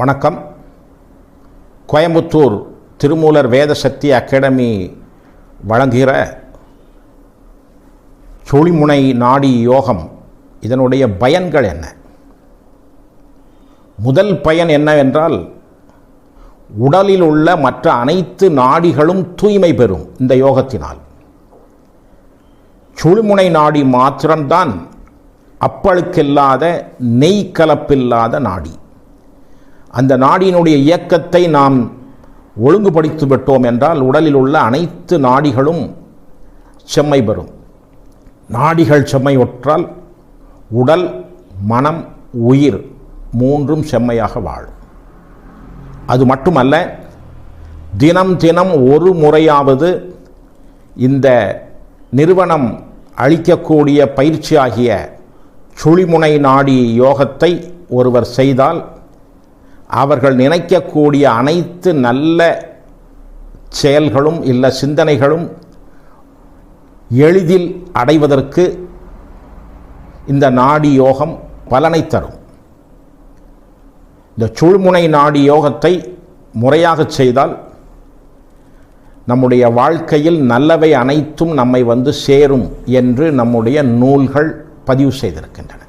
வணக்கம். கோயம்புத்தூர் திருமூலர் வேதசக்தி அகாடமி வழங்குகிற சொளிமுனை நாடி யோகம் இதனுடைய பயன்கள் என்ன? முதல் பயன் என்னவென்றால் உடலில் உள்ள மற்ற அனைத்து நாடிகளும் தூய்மை பெறும் இந்த யோகத்தினால். சுழிமுனை நாடி மாத்திரம்தான் அப்பழுக்கில்லாத நெய் கலப்பில்லாத நாடி. அந்த நாடியினுடைய இயக்கத்தை நாம் ஒழுங்குபடுத்தி விட்டோம் என்றால் உடலில் உள்ள அனைத்து நாடிகளும் செம்மை பெறும். நாடிகள் செம்மையுற்றால் உடல் மனம் உயிர் மூன்றும் செம்மையாக வாழும். அது மட்டுமல்ல தினம் தினம் ஒரு முறையாவது இந்த நிறுவனம் அளிக்கக்கூடிய பயிற்சியாகிய சுழிமுனை நாடி யோகத்தை ஒருவர் செய்தால் அவர்கள் நினைக்கக்கூடிய அனைத்து நல்ல செயல்களும் இல்லை சிந்தனைகளும் எளிதில் அடைவதற்கு இந்த நாடி யோகம் பலனை தரும். இந்த சுழ்முனை நாடி யோகத்தை முறையாக செய்தால் நம்முடைய வாழ்க்கையில் நல்லவை அனைத்தும் நம்மை வந்து சேரும் என்று நம்முடைய நூல்கள் பதிவு செய்திருக்கின்றன.